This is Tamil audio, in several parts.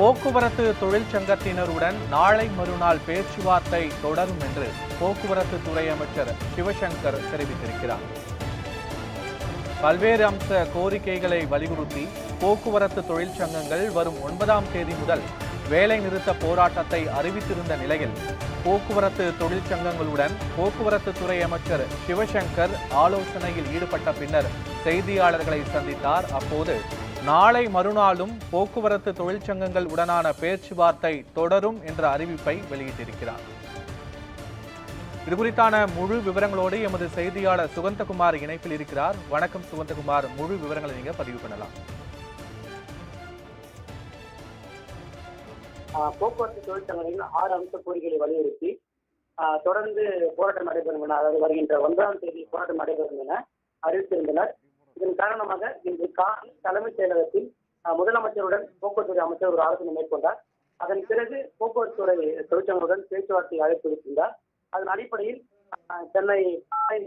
போக்குவரத்து தொழிற்சங்கத்தினருடன் நாளை மறுநாள் பேச்சுவார்த்தை தொடரும் என்று போக்குவரத்து துறை அமைச்சர் சிவசங்கர் தெரிவித்திருக்கிறார். பல்வேறு அம்ச கோரிக்கைகளை வலியுறுத்தி போக்குவரத்து தொழிற்சங்கங்கள் வரும் ஒன்பதாம் தேதி முதல் வேலைநிறுத்த போராட்டத்தை அறிவித்திருந்த நிலையில் போக்குவரத்து தொழிற்சங்கங்களுடன் போக்குவரத்து துறை அமைச்சர் சிவசங்கர் ஆலோசனையில் ஈடுபட்ட பின்னர் செய்தியாளர்களை சந்தித்தார். அப்போது நாளை மறுநாளும் போக்குவரத்து தொழிற்சங்கங்கள் உடனான பேச்சுவார்த்தை தொடரும் என்ற அறிவிப்பை வெளியிட்டிருக்கிறார். இது குறித்தான முழு விவரங்களோடு எமது செய்தியாளர் சுகந்தகுமார் இணைப்பில் இருக்கிறார். வணக்கம் சுகந்தகுமார். முழு விவரங்களை நீங்க பதிவு பண்ணலாம். போக்குவரத்து தொழிற்சங்கங்களின் ஆறு அம்ச கோரிக்கைகளை வலியுறுத்தி தொடர்ந்து போராட்டம் நடைபெறும் என அதாவது வருகின்ற ஒன்பதாம் தேதி போராட்டம் நடைபெறும் என அறிவித்திருந்தனர். இதன் காரணமாக இன்று காலை தலைமைச் செயலகத்தில் முதலமைச்சருடன் போக்குவரத்துறை அமைச்சர் ஒரு ஆலோசனை மேற்கொண்டார். அதன் பிறகு போக்குவரத்துறை தொழிற்சங்களுடன் பேச்சுவார்த்தை அழைப்பு விடுத்திருந்தார் அதன் அடிப்படையில் சென்னை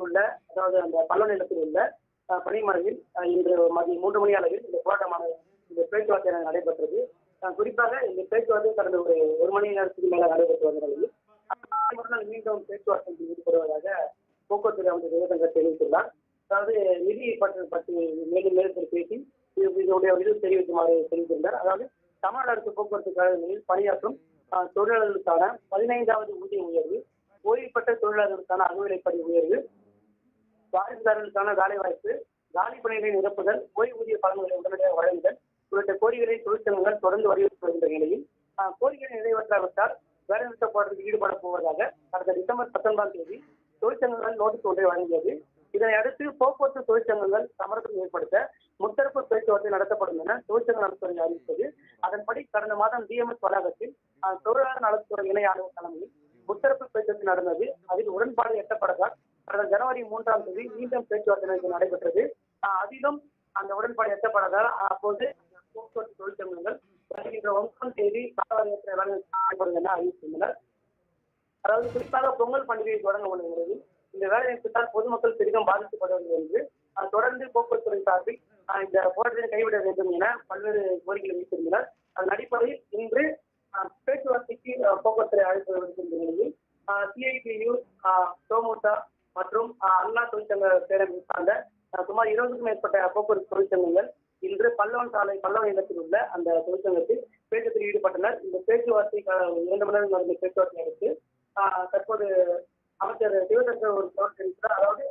உள்ள அதாவது அந்த பல்ல நிலத்தில் உள்ள பணிமனையில் இன்று மதியம் மூன்று மணி அளவில் இந்த போராட்டமான இந்த பேச்சுவார்த்தை நடைபெற்றது. குறிப்பாக இந்த பேச்சுவார்த்தை கடந்த ஒரு ஒரு மணி நேரத்துக்கு மேல நடைபெற்று வந்த நிலையில் மறுநாள் மீண்டும் பேச்சுவார்த்தையில் ஈடுபடுவதாக போக்குவரத்து அமைச்சர் ஜெயசங்கர் தெரிவித்துள்ளார். செய்தி பற்றி பற்றி மேலும் மேலும் பேசி இதனுடைய இது தெரிவிக்குமாறு தெரிவித்திருந்தார். அதாவது தமிழ்நாடு அரசு போக்குவரத்து கழகங்களில் பணியாற்றும் தொழிலாளர்களுக்கான பதினைந்தாவது ஊதிய உயர்வு ஓய்வு தொழிலாளர்களுக்கான அகவிலைப்படி உயர்வு வாரிசுதாரர்களுக்கான வேலைவாய்ப்பு காலி பணிகளை நிரப்புதல் ஓய்வூதிய பலன்களை உடனடியாக வழங்குதல் உள்ளிட்ட கோரிக்கைகளை தொழிற்சங்கங்கள் தொடர்ந்து வலியுறுத்தி வருகின்ற நிலையில் கோரிக்கைகளை நிறைவேற்றாவிட்டால் வேலைநிறுத்த போராட்டத்தில் ஈடுபடப் போவதாக கடந்த டிசம்பர் பத்தொன்பதாம் தேதி தொழிற்சங்கங்கள் நோட்டீஸ் ஒன்றை வழங்கியது. இதனை அடுத்து போக்குவரத்து தொழிற்சங்கங்கள் சமரசம் ஏற்படுத்த முத்தரப்பு பேச்சுவார்த்தை நடத்தப்படும் என தொழிற்சங்க நலத்துறை அறிவித்தது. அதன்படி கடந்த மாதம் டிஎம்எஸ் வளாகத்தில் தொழிலாளர் நலத்துறை இணை ஆணையர் தலைமையில் முத்தரப்பு பேச்சுவார்த்தை நடந்தது. அதில் உடன்பாடு எட்டப்பட்டதால் கடந்த ஜனவரி மூன்றாம் தேதி மீண்டும் பேச்சுவார்த்தை நடைபெற்றது. அதிலும் அந்த உடன்பாடு எட்டப்பட்டதால் அப்போது போக்குவரத்து தொழிற்சங்கங்கள் வருகின்ற ஒன்பதாம் தேதி காலவரையற்ற வேலை நடைபெறும் என அறிவித்துள்ளனர். அதாவது குறிப்பாக பொங்கல் பண்டிகை தொடங்க உள்ள நிலையில் இந்த வேலை நிறுத்தத்தால் பொதுமக்கள் பெரிதும் பாதிக்கப்படுவது என்று அஹ், தொடர்ந்து போக்குவரத்து துறை சார்பில் இந்த போராட்டத்தை கைவிட வேண்டும் என பல்வேறு கோரிக்கைகளை வைத்திருந்தனர் அதன் அடிப்படையில் இன்று பேச்சுவார்த்தைக்கு போக்குவரத்துறை அழைப்பு விடுத்திருந்த நிலையில் சிஐடியு தோமுதா மற்றும் அண்ணா தொழிற்சங்க பேரவை சார்ந்த சுமார் இருபதுக்கும் மேற்பட்ட போக்குவரத்து தொழிற்சங்கங்கள் இன்று பல்லவன் சாலை பல்லவன் இல்லத்தில் உள்ள அந்த தொழிற்சங்கத்தில் பேச்சத்தில் ஈடுபட்டனர். இந்த பேச்சுவார்த்தை இரண்டு மணி நேரம் நடந்த பேச்சுவார்த்தை அடுத்து தற்போது அமைச்சர் சிவசங்கர் ஒரு தகவல் தெரிவித்தார் அதாவது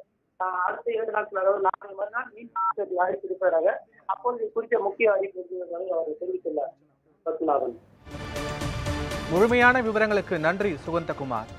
அடுத்த இரண்டு நாட்கள் அதாவது நாளை மறுநாள் மீண்டும் அழைப்பு இருப்பதாக அப்போது குறித்த முக்கிய அறிவிப்பு அவர் தெரிவித்துள்ளார். பத்மநாபன். முழுமையான விவரங்களுக்கு நன்றி சுகந்தகுமார்.